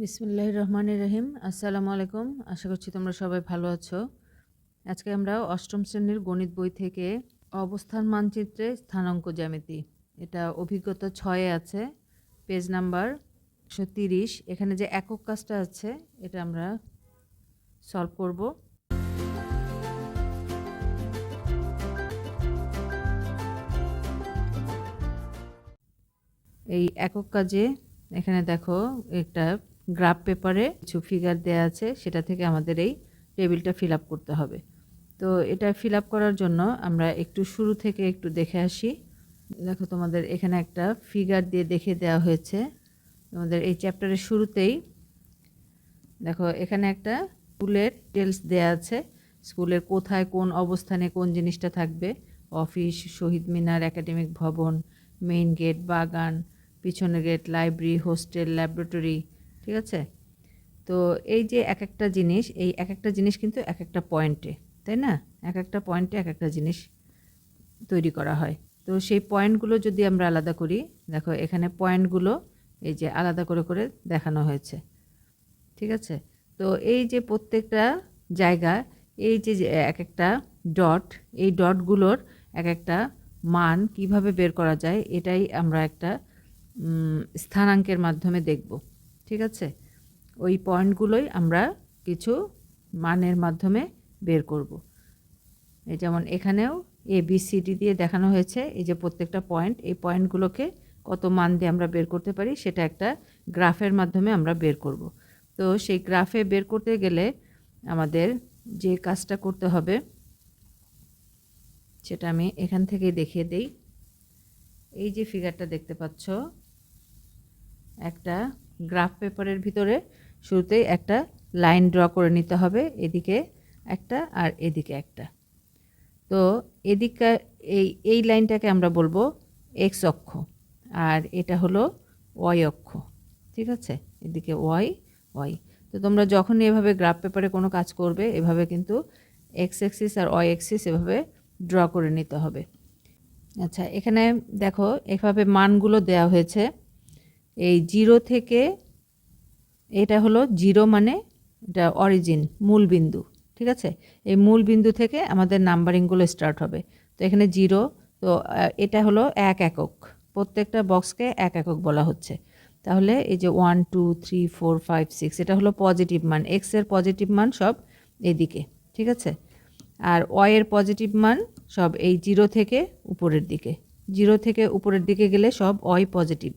বিসমুল্লাহ রহমান রহিম। আসসালামু আলাইকুম। আশা করছি তোমরা সবাই ভালো আছো। আজকে আমরা অষ্টম শ্রেণির গণিত বই থেকে অবস্থান মানচিত্রে স্থানাঙ্ক জ্যামিতি। এটা অভিজ্ঞতা ছয়ে আছে, পেজ নাম্বার একশো তিরিশ। এখানে যে একক কাজটা আছে, এটা আমরা সলভ করব। এই একক কাজে এখানে দেখো একটা গ্রাফ পেপারে কিছু ফিগার দেয়া আছে, সেটা থেকে আমাদের এই টেবিলটা ফিল আপ করতে হবে। তো এটা ফিল আপ করার জন্য আমরা একটু শুরু থেকে একটু দেখে আসি। দেখো তোমাদের এখানে একটা ফিগার দিয়ে দেখে দেওয়া হয়েছে। তোমাদের এই চ্যাপ্টারের শুরুতেই দেখো এখানে একটা স্কুলের ডিটেলস দেয়া আছে। স্কুলের কোথায়, কোন অবস্থানে কোন জিনিসটা থাকবে? অফিস, শহীদ মিনার একাডেমিক ভবন মেইন গেট বাগান, পিছনের গেট লাইব্রেরি হোস্টেল ল্যাবরেটরি ঠিক আছে? তো এই যে এক একটা জিনিস, এই এক একটা জিনিস কিন্তু এক একটা পয়েন্টে, তাই না? এক একটা পয়েন্টে এক একটা জিনিস তৈরি করা হয়। তো সেই পয়েন্টগুলো যদি আমরা আলাদা করি, দেখো এখানে পয়েন্টগুলো এই যে আলাদা করে করে দেখানো হয়েছে, ঠিক আছে? তো এই যে প্রত্যেকটা জায়গা, এই যে এক একটা ডট, এই ডটগুলোর এক একটা মান কীভাবে বের করা যায়, এটাই আমরা একটা স্থানাঙ্কের মাধ্যমে দেখব। ঠিক আছে? ওই পয়েন্টগুলোই আমরা কিছু মানের মাধ্যমে বের করব। এই যেমন এখানেও এ বি সি ডি দিয়ে দেখানো হয়েছে, এই যে প্রত্যেকটা পয়েন্ট এই পয়েন্টগুলোকে কত মান দিয়ে আমরা বের করতে পারি সেটা একটা গ্রাফের মাধ্যমে আমরা বের করব। তো সেই গ্রাফে বের করতে গেলে আমাদের যে কাজটা করতে হবে, সেটা আমি এখান থেকেই দেখিয়ে দেই। এই যে ফিগারটা দেখতে পাচ্ছ, একটা গ্রাফ পেপারের ভিতরে শুরুতেই একটা লাইন ড্র করে নিতে হবে, এদিকে একটা আর এদিকে একটা। তো এদিকে এই এই লাইনটাকে আমরা বলব এক্স অক্ষ, আর এটা হলো ওয়াই অক্ষ, ঠিক আছে? এদিকে ওয়াই ওয়াই তো তোমরা যখনই এভাবে গ্রাফ পেপারে কোনো কাজ করবে, এভাবে কিন্তু এক্স এক্সিস আর ওয়াই এক্সিস এভাবে ড্র করে নিতে হবে। আচ্ছা এখানে দেখো, এভাবে মানগুলো দেওয়া হয়েছে। এই জিরো থেকে এটা হলো জিরো মানে এটা অরিজিন, মূল বিন্দু, ঠিক আছে? এই মূল বিন্দু থেকে আমাদের নাম্বারিংগুলো স্টার্ট হবে। তো এখানে জিরো, তো এটা হলো এক একক, প্রত্যেকটা বক্সকে এক একক বলা হচ্ছে। তাহলে এই যে one, two, three, four, five, six, এটা হলো পজিটিভ মান এক্সের পজিটিভ মান সব এদিকে, ঠিক আছে? আর ওয়ের পজিটিভ মান সব এই জিরো থেকে উপরের দিকে, জিরো থেকে উপরের দিকে গেলে সব ওয়াই পজিটিভ।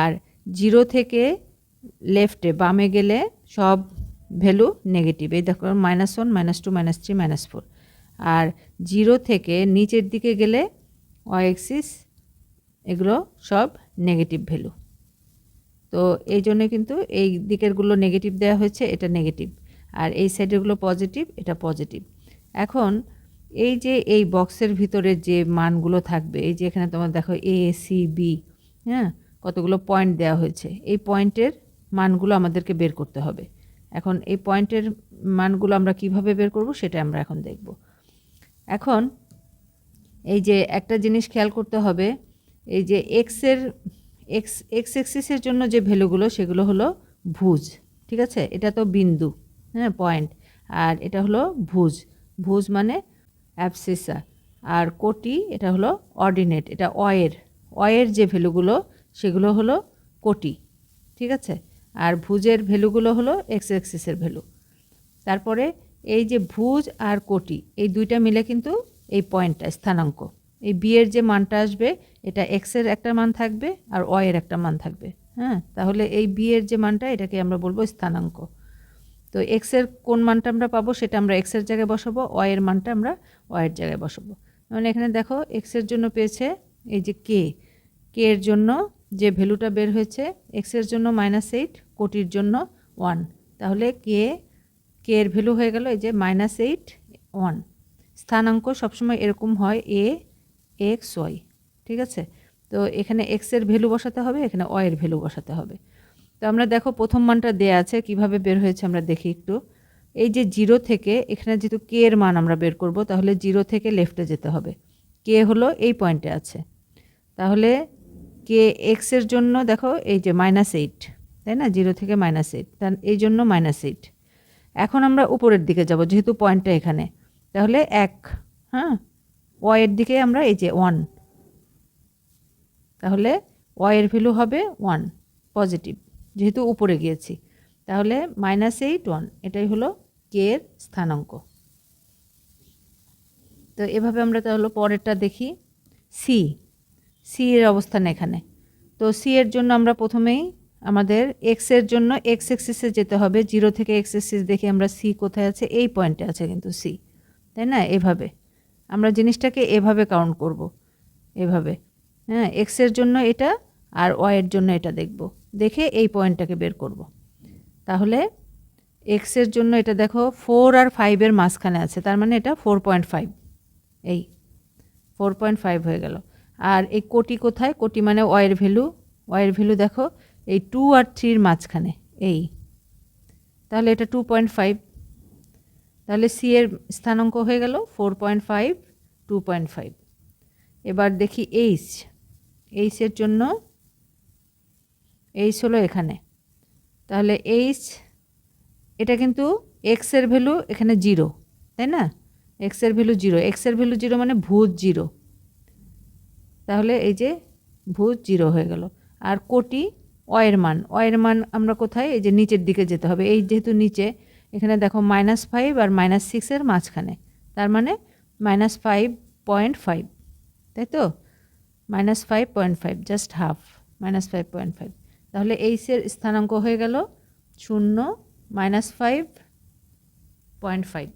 আর জিরো থেকে লেফটে, বামে গেলে সব ভ্যালু নেগেটিভ। এই দেখো minus one minus two minus three minus four আর জিরো থেকে নিচের দিকে গেলে ওয়াই এক্সিস এগুলো সব নেগেটিভ ভ্যালু। তো এই জন্য কিন্তু এই দিকেরগুলো নেগেটিভ দেওয়া হয়েছে, এটা নেগেটিভ। আর এই সাইডেরগুলো পজিটিভ, এটা পজিটিভ। এখন এই যে এই বক্সের ভিতরে যে মানগুলো থাকবে, এই যে এখানে তোমার দেখো এ সি বি হ্যাঁ? কতগুলো পয়েন্ট দেওয়া হয়েছে, এই পয়েন্টের মানগুলো আমাদেরকে বের করতে হবে। এখন এই পয়েন্টের মানগুলো আমরা কীভাবে বের করব সেটা আমরা এখন দেখব। এখন এই যে একটা জিনিস খেয়াল করতে হবে, এই যে এক্সের এক্স এক্স এক্সিসের জন্য যে ভ্যালুগুলো সেগুলো হলো ভুজ, ঠিক আছে? এটা তো বিন্দু হ্যাঁ পয়েন্ট আর এটা হলো ভুজ। ভুজ মানে অ্যাবসিসা আর কোটি এটা হলো অর্ডিনেট এটা অয়ের অয়ের যে ভ্যালুগুলো সেগুলো হলো কোটি, ঠিক আছে? আর ভুজের ভ্যালুগুলো হলো এক্স এক্সিসের ভ্যালু। তারপরে এই যে ভুজ আর কোটি, এই দুইটা মিলে কিন্তু এই পয়েন্টটা স্থানাঙ্ক। এই বিয়ের যে মানটা আসবে, এটা এক্সের একটা মান থাকবে আর ওয়ের একটা মান থাকবে হ্যাঁ? তাহলে এই বিয়ের যে মানটা, এটাকে আমরা বলব স্থানাঙ্ক। তো এক্সের কোন মানটা আমরা পাবো, সেটা আমরা এক্সের জায়গায় বসাবো ওয়ের মানটা আমরা ওয়ের জায়গায় বসাবো। মানে এখানে দেখো এক্সের জন্য পেয়েছে এই যে কে কে এর জন্য যে ভ্যালুটা বের হয়েছে এক্সের জন্য মাইনাস এইট কোটির জন্য ওয়ান তাহলে কে কে এর ভ্যালু হয়ে গেল এই যে মাইনাস এইট ওয়ান স্থানাঙ্ক সবসময় এরকম হয় এ এক্স ওয়াই ঠিক আছে? তো এখানে এক্সের ভ্যালু বসাতে হবে, এখানে ওয়ের ভ্যালু বসাতে হবে। তো আমরা দেখো প্রথম মানটা দেয়া আছে, কীভাবে বের হয়েছে আমরা দেখি একটু। এই যে জিরো থেকে, এখানে যেহেতু কে এর মান আমরা বের করব, তাহলে জিরো থেকে লেফটে যেতে হবে। কে হলো এই পয়েন্টে আছে। তাহলে কে এক্সের জন্য, দেখো, এই যে মাইনাস এইট তাই না? জিরো থেকে মাইনাস এইট তার এই জন্য মাইনাস এইট এখন আমরা উপরের দিকে যাব, যেহেতু পয়েন্টটা এখানে। তাহলে এক হ্যাঁ? ওয়াইয়ের দিকে আমরা এই যে ওয়ান তাহলে ওয়াইয়ের ভ্যালু হবে ওয়ান পজিটিভ যেহেতু উপরে গিয়েছি। তাহলে মাইনাস এইট ওয়ান এটাই হলো কে এর স্থানাঙ্ক। তো এভাবে আমরা তাহলে পরেরটা দেখি। সি সি এর অবস্থান এখানে। তো সি এর জন্য আমরা প্রথমেই আমাদের এক্সের জন্য এক্স এক্সিসে যেতে হবে। জিরো থেকে এক্স এক্সিস দেখে আমরা সি কোথায় আছে? এই পয়েন্টে আছে কিন্তু সি তাই না? এভাবে। আমরা জিনিসটাকে এভাবে কাউন্ট করব। এভাবে। হ্যাঁ এক্সের জন্য এটা আর ওয়াইয়ের জন্য এটা দেখব। দেখে এই পয়েন্টটাকে বের করব। তাহলে এক্সের জন্য এটা দেখো ফোর আর ফাইভের মাঝখানে আছে। তার মানে এটা ফোর পয়েন্ট ফাইভ এই ফোর পয়েন্ট ফাইভ হয়ে গেল। আর এই কোটি কোথায়? কোটি মানে ওয়ের ভ্যালু ওয়াইয়ের ভ্যালু দেখো, এই টু আর থ্রির মাঝখানে, এই। তাহলে এটা টু পয়েন্ট ফাইভ তাহলে সি এর স্থানাঙ্ক হয়ে গেল four point five two point five এবার দেখি এইচ এইচের জন্য এইচ হলো এখানে। তাহলে এইচ এটা কিন্তু এক্সের ভ্যালু এখানে জিরো তাই না? এক্সের ভ্যালু জিরো এক্সের ভ্যালু জিরো মানে ভূত জিরো তাহলে এই যে ভূত জিরো হয়ে গেল। আর কোটি, অয়ের মান। অয়ের মান আমরা কোথায়? এই যে নিচের দিকে যেতে হবে। এই যেহেতু নিচে, এখানে দেখো মাইনাস ফাইভ আর মাইনাস সিক্সের মাঝখানে। তার মানে মাইনাস ফাইভ পয়েন্ট ফাইভ তাই তো? Minus five point five just half minus five point five তাহলে এইসের স্থানাঙ্ক হয়ে গেল শূন্য মাইনাস ফাইভ পয়েন্ট ফাইভ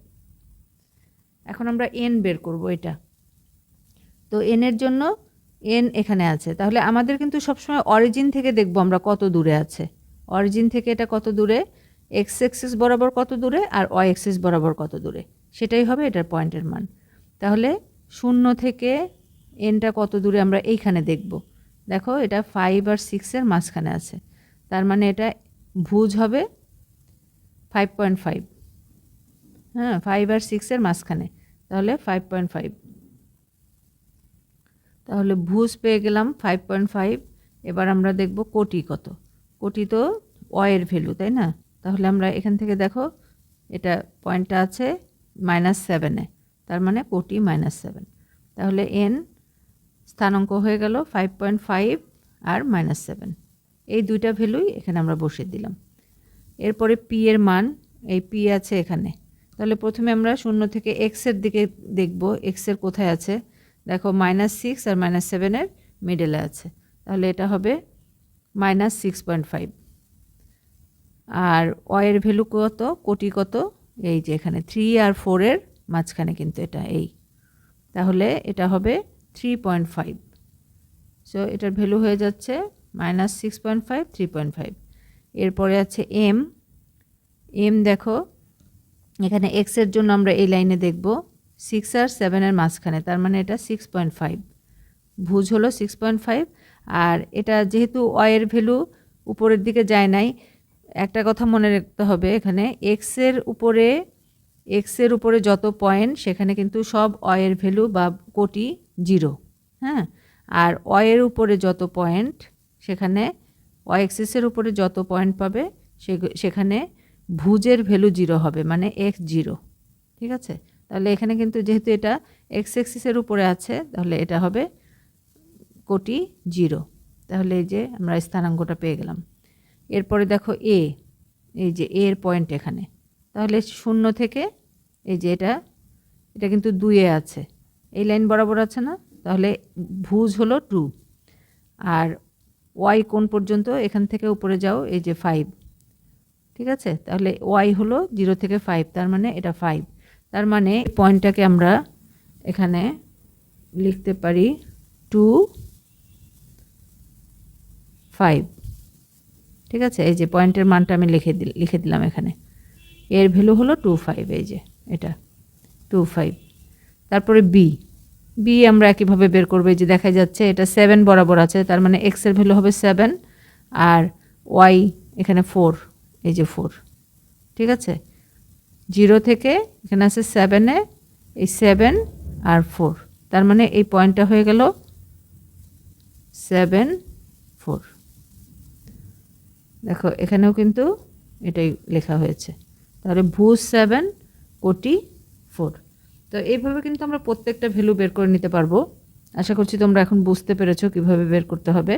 এখন আমরা এন বের করব এটা। তো এনের জন্য এন এখানে আছে। তাহলে আমাদের কিন্তু সবসময় অরিজিন থেকে দেখব আমরা কত দূরে আছে। অরিজিন থেকে এটা কত দূরে? এক্স এক্সিস বরাবর কত দূরে? আর ওয়াই এক্সিস বরাবর কত দূরে? সেটাই হবে এটার পয়েন্টের মান। তাহলে শূন্য থেকে এনটা কত দূরে আমরা এইখানে দেখব। দেখো এটা ফাইভ আর সিক্সের মাঝখানে আছে। তার মানে এটা ভুজ হবে ফাইভ পয়েন্ট ফাইভ হ্যাঁ ফাইভ আর সিক্সের মাঝখানে। তাহলে ফাইভ পয়েন্ট ফাইভ তাহলে ভুজ পেয়ে গেলাম ফাইভ পয়েন্ট ফাইভ এবার আমরা দেখব কোটি কত। কোটি তো ওয়ের ভ্যালু তাই না? তাহলে আমরা এখান থেকে দেখো, এটা পয়েন্টটা আছে মাইনাস সেভেনে তার মানে কোটি মাইনাস সেভেন তাহলে এন স্থানাঙ্ক হয়ে গেল ফাইভ পয়েন্ট ফাইভ আর মাইনাস সেভেন এই দুইটা ভ্যালুই এখানে আমরা বসিয়ে দিলাম। এরপরে পি এর মান, এই পি আছে এখানে। তাহলে প্রথমে আমরা শূন্য থেকে এক্সের দিকে দেখব এক্সের কোথায় আছে? দেখো মাইনাস সিক্স আর মাইনাস সেভেনের মিডলে আছে। তাহলে এটা হবে মাইনাস সিক্স পয়েন্ট ফাইভ আর ওয়ের ভ্যালু কত? কোটি কত? এই যে এখানে থ্রি আর ফোরের মাঝখানে কিন্তু এটা এই। তাহলে এটা হবে থ্রি পয়েন্ট ফাইভ সো এটার ভ্যালু হয়ে যাচ্ছে minus six point five three point five এরপরে আছে এম এম দেখো, এখানে এক্সের জন্য আমরা এই লাইনে দেখব। সিক্স আর সেভেনের মাঝখানে, তার মানে এটা সিক্স পয়েন্ট ফাইভ ভুজ হলো সিক্স পয়েন্ট ফাইভ আর এটা যেহেতু অয়ের ভ্যালু উপরের দিকে যায় নাই, একটা কথা মনে রাখতে হবে এখানে এক্সের উপরে এক্সের উপরে যত পয়েন্ট সেখানে কিন্তু সব অয়ের ভ্যালু বা কোটি জিরো হ্যাঁ? আর অয়ের উপরে যত পয়েন্ট সেখানে ওয়াই এক্সিসের উপরে যত পয়েন্ট পাবে সেখানে ভুজের ভ্যালু জিরো হবে মানে এক্স জিরো ঠিক আছে? তাহলে এখানে কিন্তু যেহেতু এটা এক্স এক্সিসের উপরে আছে, তাহলে এটা হবে কোটি জিরো। তাহলে এই যে আমরা স্থানাঙ্কটা পেয়ে গেলাম। এরপরে দেখো এ এই যে এর পয়েন্ট এখানে। তাহলে শূন্য থেকে এই যে এটা এটা কিন্তু দুইয়ে আছে। এই লাইন বরাবর আছে না? তাহলে ভুজ হলো টু আর ওয়াই কোন পর্যন্ত? এখান থেকে উপরে যাও, এই যে ফাইভ ঠিক আছে? তাহলে ওয়াই হলো জিরো থেকে ফাইভ তার মানে এটা ফাইভ তার মানে পয়েন্টটাকে আমরা এখানে লিখতে পারি টু ফাইভ। ঠিক আছে? এই যে পয়েন্টের মানটা আমি লিখে লিখে দিলাম এখানে। এর ভ্যালু হলো টু ফাইভ, এই যে এটা। Two five. তারপরে বি। বি আমরা একইভাবে বের করব, এই যে দেখা যাচ্ছে এটা সেভেন বরাবর আছে, তার মানে এক্সের ভ্যালু হবে সেভেন আর ওয়াই এখানে ফোর, এই যে ফোর। ঠিক আছে? জিরো থেকে, এখানে আছে সেভেনে এই সেভেন আর ফোর তার মানে এই পয়েন্টটা হয়ে গেল সেভেন ফোর দেখো, এখানেও কিন্তু এটাই লেখা হয়েছে। তাহলে ভুজ সেভেন কোটি ফোর তো এইভাবে কিন্তু আমরা প্রত্যেকটা ভ্যালু বের করে নিতে পারব। আশা করছি তোমরা এখন বুঝতে পেরেছ কীভাবে বের করতে হবে।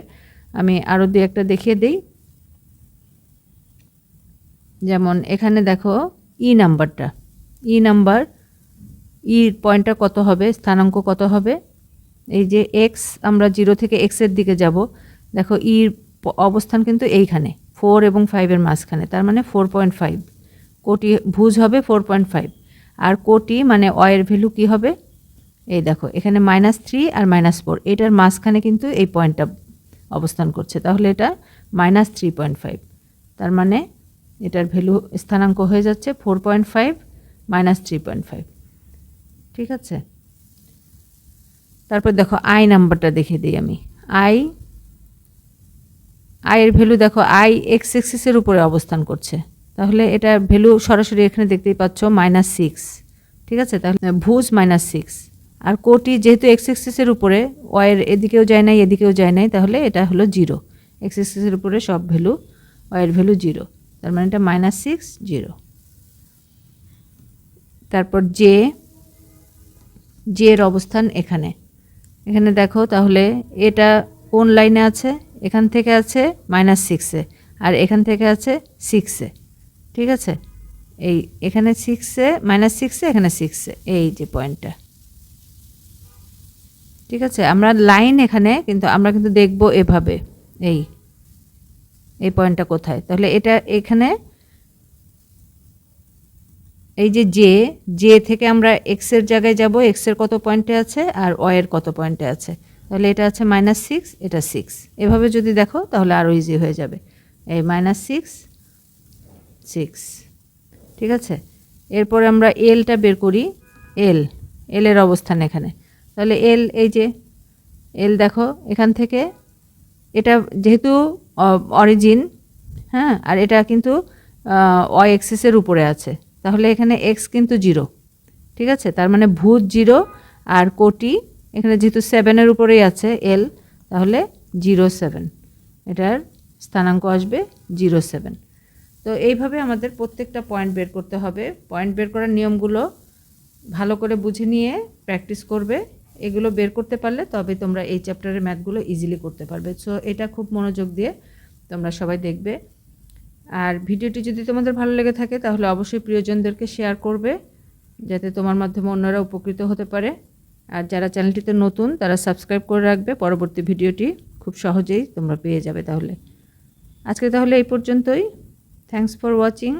আমি আরও দু একটা দেখিয়ে দিই। যেমন এখানে দেখো ই নাম্বারটা ই নাম্বার ই পয়েন্টটা কত হবে? স্থানাঙ্ক কত হবে? এই যে এক্স আমরা জিরো থেকে এক্সের দিকে যাব। দেখো ইর অবস্থান কিন্তু এইখানে ফোর এবং ফাইভের মাঝখানে, তার মানে ফোর পয়েন্ট ফাইভ কোটি ভুজ হবে ফোর পয়েন্ট ফাইভ আর কোটি মানে অয়ের ভ্যালু কী হবে? এই দেখো, এখানে মাইনাস থ্রি আর মাইনাস ফোর এটার মাঝখানে কিন্তু এই পয়েন্টটা অবস্থান করছে। তাহলে এটা মাইনাস থ্রি পয়েন্ট ফাইভ তার মানে এটার ভ্যালু স্থানাঙ্ক হয়ে যাচ্ছে four point five minus three point five. ঠিক আছে? তারপর দেখো আই নাম্বারটা দেখে দিই আমি। আই আয়ের ভ্যালু দেখো আই এক্স এক্সিসের উপরে অবস্থান করছে। তাহলে এটা ভ্যালু সরাসরি এখানে দেখতেই পাচ্ছ মাইনাস সিক্স ঠিক আছে? তাহলে ভুজ মাইনাস সিক্স আর কোটি যেহেতু এক্স এক্সিসের উপরে ওয়ের এদিকেও যায় নাই, এদিকেও যায় নাই, তাহলে এটা হলো জিরো এক্স এক্সিসের উপরে সব ভ্যালু ওয়ের ভ্যালু জিরো তার মানে এটা মাইনাস সিক্স জিরো তারপর জে জের অবস্থান এখানে। এখানে দেখো তাহলে এটা কোন লাইনে আছে? এখান থেকে আছে মাইনাস সিক্সে আর এখান থেকে আছে সিক্সে ঠিক আছে? এই এখানে সিক্সে মাইনাস সিক্সে এখানে সিক্সে এই যে পয়েন্টটা ঠিক আছে? আমরা লাইন এখানে কিন্তু, আমরা কিন্তু দেখব এভাবে। এই। এই পয়েন্টটা কোথায়? তাহলে এটা এখানে এই যে জে জে থেকে আমরা এক্সের জায়গায় যাব এক্সের কত পয়েন্টে আছে আর ওয়ের কত পয়েন্টে আছে? তাহলে এটা আছে মাইনাস সিক্স এটা সিক্স এভাবে যদি দেখো তাহলে আরও ইজি হয়ে যাবে। এই মাইনাস সিক্স সিক্স ঠিক আছে? এরপরে আমরা এলটা বের করি। এল এলের অবস্থান এখানে। তাহলে এল এই যে এল দেখো, এখান থেকে এটা যেহেতু অরিজিন হ্যাঁ আর এটা কিন্তু অ এক্সিসের উপরে আছে। তাহলে এখানে এক্স কিন্তু জিরো ঠিক আছে? তার মানে ভূত জিরো আর কোটি, এখানে যেহেতু সেভেনের উপরেই আছে এল তাহলে জিরো সেভেন এটার স্থানাঙ্ক আসবে জিরো সেভেন তো এইভাবে আমাদের প্রত্যেকটা পয়েন্ট বের করতে হবে। পয়েন্ট বের করার নিয়মগুলো ভালো করে বুঝে নিয়ে প্র্যাকটিস করবে। এগুলো বের করতে পারলে তবে তোমরা এই চ্যাপ্টারের ম্যাথগুলো ইজিলি করতে পারবে। সো এটা খুব মনোযোগ দিয়ে তোমরা সবাই দেখবে। আর ভিডিওটি যদি তোমাদের ভালো লেগে থাকে, তাহলে অবশ্যই প্রিয়জনদেরকে শেয়ার করবে, যাতে তোমার মাধ্যমে অন্যরা উপকৃত হতে পারে। আর যারা চ্যানেলটিতে নতুন, তারা সাবস্ক্রাইব করে রাখবে। পরবর্তী ভিডিওটি খুব সহজেই তোমরা পেয়ে যাবে তাহলে। আজকে তাহলে এই পর্যন্তই। Thanks for watching